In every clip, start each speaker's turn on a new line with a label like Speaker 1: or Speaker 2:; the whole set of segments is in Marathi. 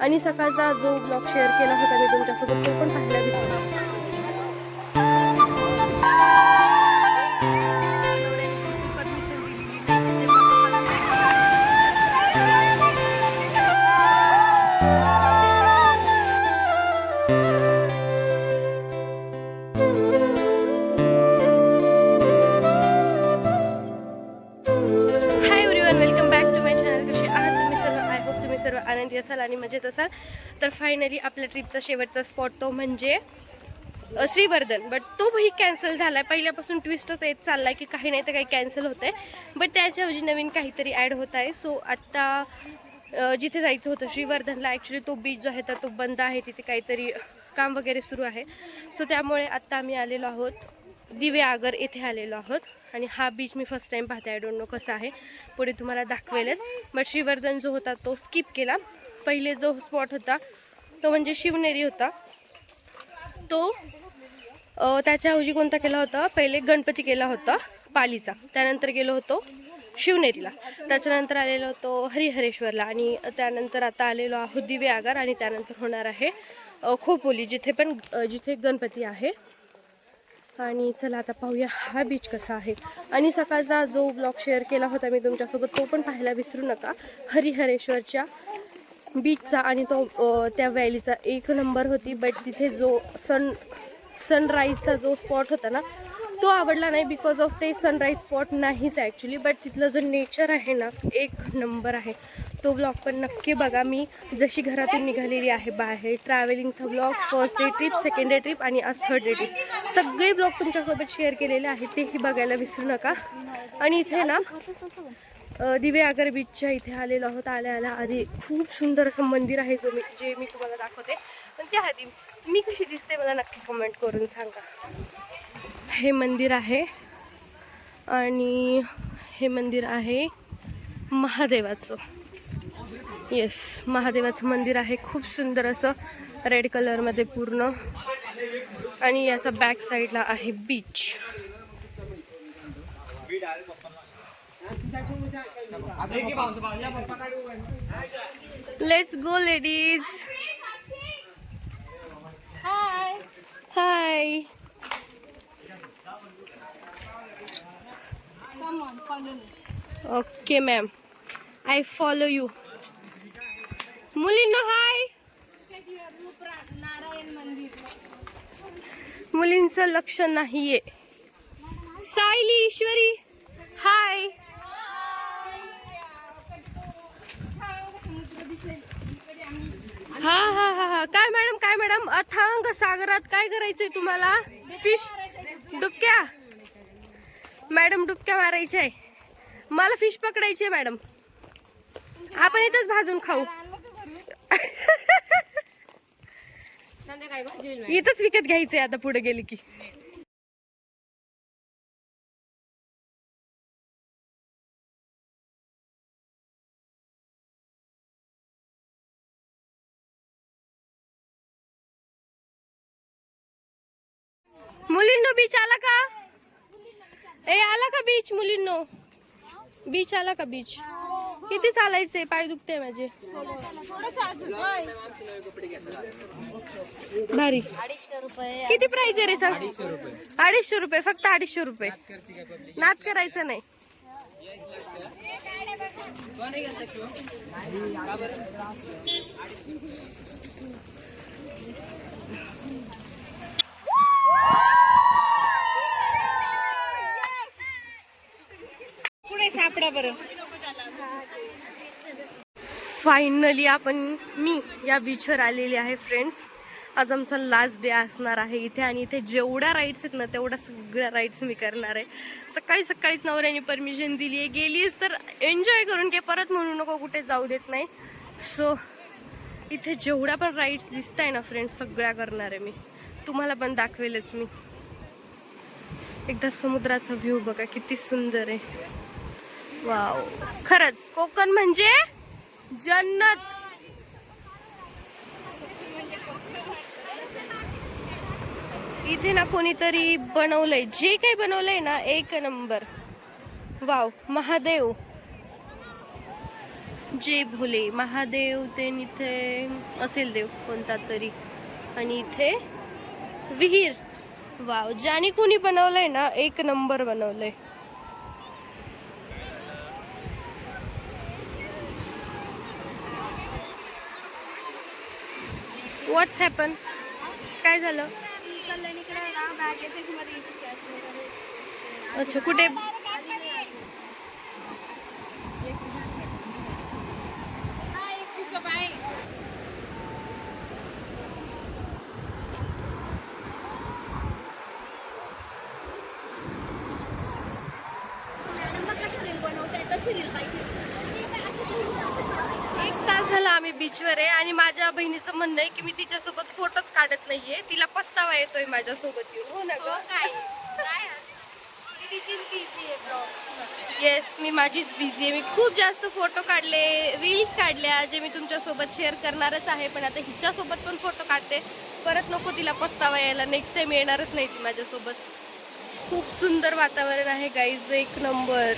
Speaker 1: आणि सकाळचा जो ब्लॉग शेअर केला होता मी तुमच्यासोबत तो पण पाहायला विसरलो आनंदी असाल आणि मजेत असाल तर फायनली आपल्या ट्रिपचा शेवटचा स्पॉट तो म्हणजे श्रीवर्धन. बट तोही कॅन्सल झाला आहे पहिल्यापासून ट्विस्टच येत चालला आहे की काही नाही तर काही कॅन्सल होतं आहे बट त्याच्याऐवजी नवीन काहीतरी ॲड होत आहे. सो आत्ता जिथे जायचं होतं श्रीवर्धनला ॲक्च्युली तो बीच जो आहे तर तो बंद आहे. तिथे काहीतरी काम वगैरे सुरू आहे. सो त्यामुळे आत्ता आम्ही आलेलो आहोत. दिवे आगर येथे आलेलो आहोत. आणि हा बीच मी फर्स्ट टाइम पाहते. आय डोंट नो कसा आहे. पुढे तुम्हाला दाखवेलच. बट श्रीवर्धन जो होता तो स्किप केला. पहिले जो स्पॉट होता तो म्हणजे शिवनेरी होता. तो त्याच्याऐवजी कोणता केला होता? पहिले गणपती केला होता पालीचा. त्यानंतर गेलो होतो शिवनेरीला. त्याच्यानंतर आलेलो होतो हरिहरेश्वरला. आणि त्यानंतर आता आलेलो आहोत दिवे आगार. आणि त्यानंतर होणार आहे खोपोली जिथे पण जिथे गणपती आहे. आणि चला आता पाहूया हा बीच कसा आहे. आणि सकाळचा जो ब्लॉग शेअर केला होता मी तुमच्यासोबत तो पण पाहायला विसरू नका. हरिहरेश्वरच्या बीचचा आणि तो त्या व्हॅलीचा एक नंबर होती. बट तिथे जो सन सनराईजचा जो स्पॉट होता ना तो आवडला नाही बिकॉज ऑफ ते सनराईज स्पॉट नाहीच ॲक्च्युली बट तिथलं जो नेचर आहे ना एक नंबर आहे. तो ब्लॉग पण नक्की बघा. मी जशी घरातून निघालेली आहे बाहेर ट्रॅव्हलिंगचा blog first day trip second day trip आणि आज थर्ड डे ट्रिप सगळे ब्लॉग तुमच्यासोबत शेअर केलेले आहेत तेही बघायला विसरू नका. आणि इथे ना दिवे आगर बीचच्या इथे आलेलो आहोत. आल्या आल्या आधी खूप सुंदर असं मंदिर आहे जो मी जे मी तुम्हाला दाखवते. पण त्याआधी मी कशी दिसते मला नक्की कमेंट करून सांगा. हे मंदिर आहे आणि हे मंदिर आहे महादेवाचं. येस महादेवाचं मंदिर आहे. खूप सुंदर असं रेड कलरमध्ये पूर्ण. आणि याचा बॅक साईडला आहे beach let's go ladies
Speaker 2: hi
Speaker 1: hi okay ma'am I follow you मुलींनो hi.
Speaker 2: Narayan मंदिर
Speaker 1: मुलींचं लक्ष नाहीये. सायली ईश्वरी हाय. हा हा हा हा. काय मॅडम काय मॅडम? अथांग सागरात काय करायचंय तुम्हाला? फिश डुबक्या? मॅडम डुबक्या मारायच्या आहे मला फिश पकडायची आहे मॅडम. आपण इथंच भाजून खाऊ. इथंच विकत घ्यायचंय आता पुढे गेली की. मुलींनो बीच आला का? ए आला का बीच मुलींनो? बीच आला का बीच किती चालायचंय? पाय दुखते माझे. भारी.
Speaker 2: अडीचशे रुपये.
Speaker 1: किती प्राइस आहे रे सांग अडीचशे रुपये. फक्त अडीचशे रुपये. नाद करायचं नाही.
Speaker 2: पुढे सापडा बरं?
Speaker 1: फायनली आपण मी या बीचवर आलेली आहे फ्रेंड्स आज आमचा लास्ट डे असणार आहे इथे आणि इथे जेवढ्या राईड्स आहेत ना तेवढ्या सगळ्या राईड्स मी करणार आहे. सकाळी सकाळीच नवऱ्याने परमिशन दिली आहे. गेलीच तर एन्जॉय करून घे. परत म्हणू नको कुठे जाऊ देत नाही. सो इथे जेवढ्या पण राईड्स दिसत आहे ना फ्रेंड्स सगळ्या करणार आहे मी. तुम्हाला पण दाखवेलच मी. एकदा समुद्राचा व्ह्यू बघा किती सुंदर आहे. वाव खरंच कोकण म्हणजे? जन्नत. इथे ना कोणीतरी बनवलंय. जे काही बनवलंय ना एक नंबर. वाव महादेव. जे भोले महादेव ते इथे असेल देव कोणता तरी. आणि इथे विहीर. वाव ज्याने कुणी बनवलंय ना एक नंबर बनवलंय. व्हॉट्स हॅपन काय झालं?
Speaker 2: कल्याणीकडे ना बॅग आहे त्याच्यामध्ये याची कॅश वगैरे
Speaker 1: अच्छा कुठे
Speaker 2: हा एक पिकअप आहे
Speaker 1: एक तास झाला आम्ही बीचवर आहे आणि माझ्या बहिणीचं म्हणणं आहे की मी तिच्यासोबत फोटोच काढत नाहीये. तिला पस्तावा येतोय माझ्यासोबत येऊन. हो ना ग? येस मी माझीच बिझी आहे. मी खूप जास्त फोटो काढले रील्स काढल्या जे मी तुमच्यासोबत शेअर करणारच आहे. पण आता हिच्यासोबत पण फोटो काढते. परत नको तिला पस्तावा यायला. नेक्स्ट टाइम येणारच नाही ती माझ्यासोबत. खूप सुंदर वातावरण आहे गाईज एक नंबर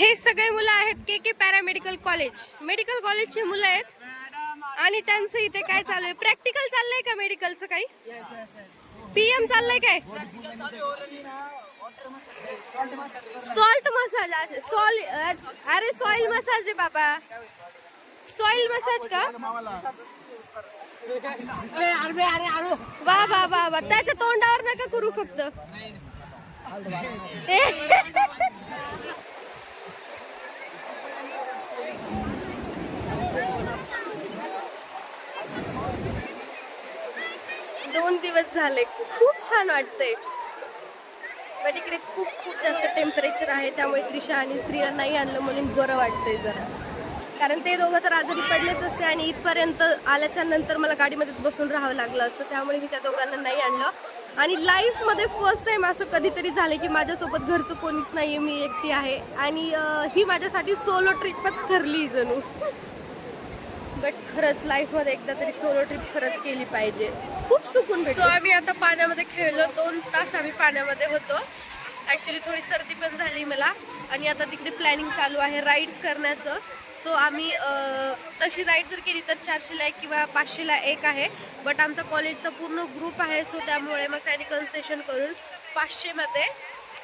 Speaker 1: हे सगळे मुलं आहेत K K paramedical college. Medical कॉलेजचे मुलं आहेत. आणि त्यांचं इथे काय चालू आहे प्रॅक्टिकल चाललंय का मेडिकलचं काही? पीएम चाललंय काय? सॉल्ट मसाज सॉल अरे सॉइल मसाज रे बाबा. सॉइल मसाज का? वा वा वा वा. त्याच्या तोंडावर नका करू फक्त. दोन दिवस झाले. खूप छान वाटतंय. पण इकडे खूप खूप जास्त टेम्परेचर आहे. त्यामुळे त्रिशा आणि स्त्रिया नाही आणलं म्हणून बरं वाटतंय जरा. कारण ते दोघं तर आजारी पडलेच असते आणि इथपर्यंत आल्याच्यानंतर मला गाडीमध्येच बसून राहावं लागलं असतं. त्यामुळे मी त्या दोघांना नाही आणलं. आणि लाईफमध्ये फर्स्ट टाइम असं कधीतरी झालं की माझ्यासोबत घरचं कोणीच नाही आहे मी एकटी आहे. आणि ही माझ्यासाठी सोलो ट्रिपच ठरली जणू. बट खरंच लाईफमध्ये एकदा तरी सोलो ट्रिप खरंच केली पाहिजे. खूप सुकून भेटतो आम्ही आता पाण्यामध्ये खेळलो. दोन तास आम्ही पाण्यामध्ये होतो. ॲक्च्युली थोडी सर्दी पण झाली मला. आणि आता तिकडे प्लॅनिंग चालू आहे राईड्स करण्याचं. सो आम्ही तशी राईड जर केली तर चारशेला एक किंवा पाचशेला एक आहे. बट आमचा कॉलेजचा पूर्ण ग्रुप आहे. सो त्यामुळे मग त्यांनी कन्सेशन करून पाचशेमध्ये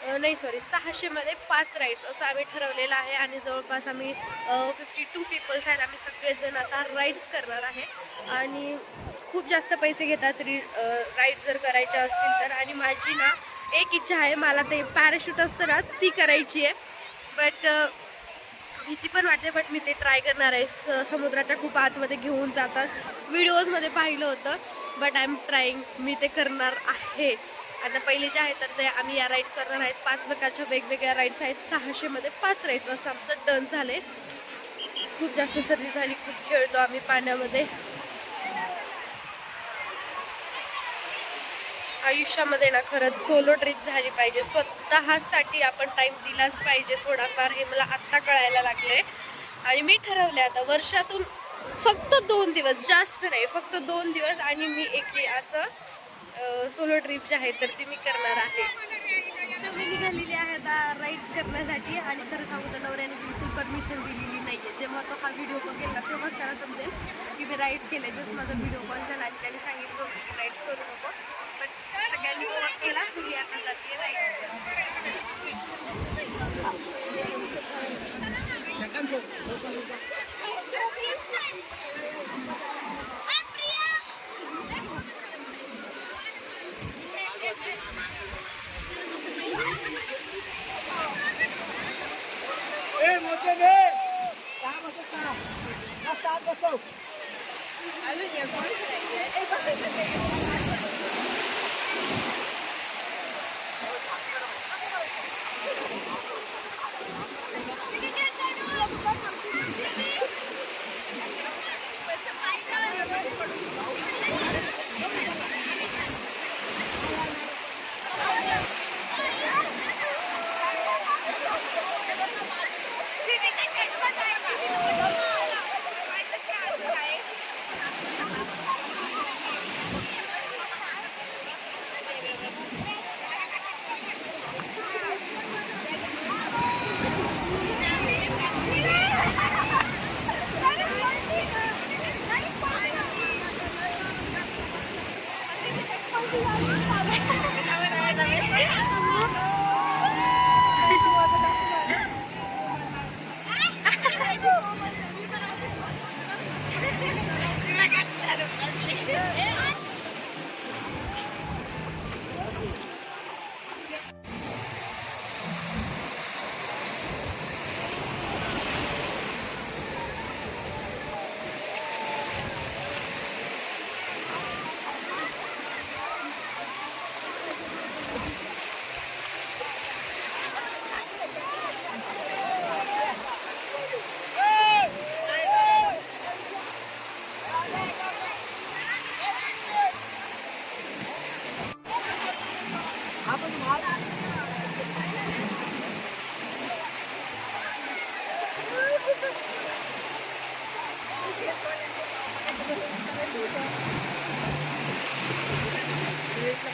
Speaker 1: नाही सॉरी सहाशेमध्ये पाच राईड्स असं आम्ही ठरवलेलं आहे आणि जवळपास आम्ही फिफ्टी टू पीपल्स आहेत. आम्ही सगळेजण आता राईड्स करणार आहे. आणि खूप जास्त पैसे घेतात री राईड्स जर करायच्या असतील तर. आणि माझी ना एक इच्छा आहे मला ते पॅराशूट असतं ना ती करायची आहे. बट भीती पण वाटते बट मी ते ट्राय करणार आहे. स- समुद्राच्या खूप आतमध्ये घेऊन जातात. व्हिडिओजमध्ये पाहिलं होतं बट आय एम ट्राईंग मी ते करणार आहे. आता पहिले जे आहे तर ते आम्ही या राईड करणार आहेत. पाच प्रकारच्या वेगवेगळ्या राईड्स आहेत. सहाशेमध्ये पाच राईड्स असं आमचं डन झाले खूप जास्त सर्दी झाली खूप खेळतो आम्ही पाण्यामध्ये. आयुष्यामध्ये ना खरंच सोलो ट्रिप झाली पाहिजे. स्वतःसाठी आपण टाईम दिलाच पाहिजे थोडाफार हे मला आत्ता कळायला लागले आणि मी ठरवले आता वर्षातून फक्त दोन दिवस जास्त नाही फक्त दोन दिवस आणि मी एकटी असं सोलो ट्रिप जी आहे तर ती मी करणार आहे. तर मी निघालेली आहे आता राईड्स करण्यासाठी. आणि खरं सांगू तर नवऱ्याने बिलकुल परमिशन दिलेली नाही आहे जेव्हा तो हा व्हिडिओ बघेल ना तेव्हाच त्याला समजेल की मी राईड्स केले. जस्ट माझा व्हिडिओ कॉल झाला आणि त्याने सांगितलं होतं की राईड्स करू नको. पण सगळ्यांनी केला तुम्ही आता जाते राईड्स
Speaker 2: Go.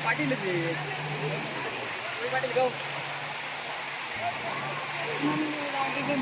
Speaker 2: પાટી લીધી પાટી ગૌ મમ્મી રાગી ગઈ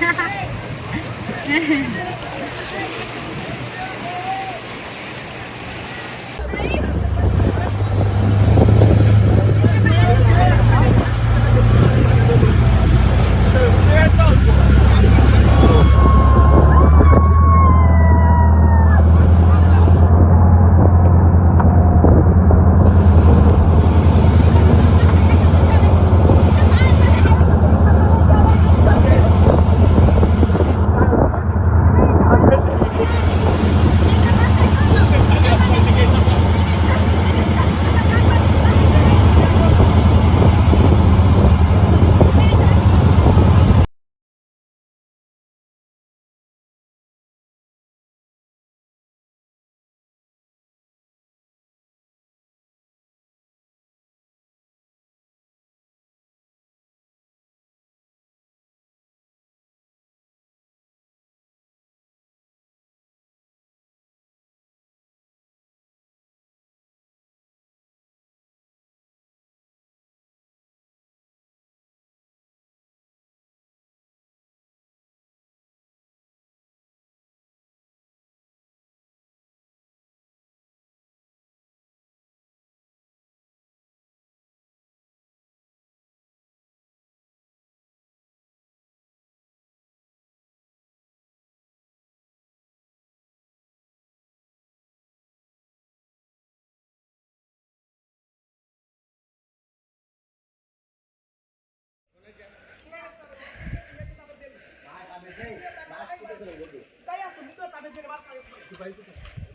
Speaker 2: 哈哈诶嘿 বাড়িতে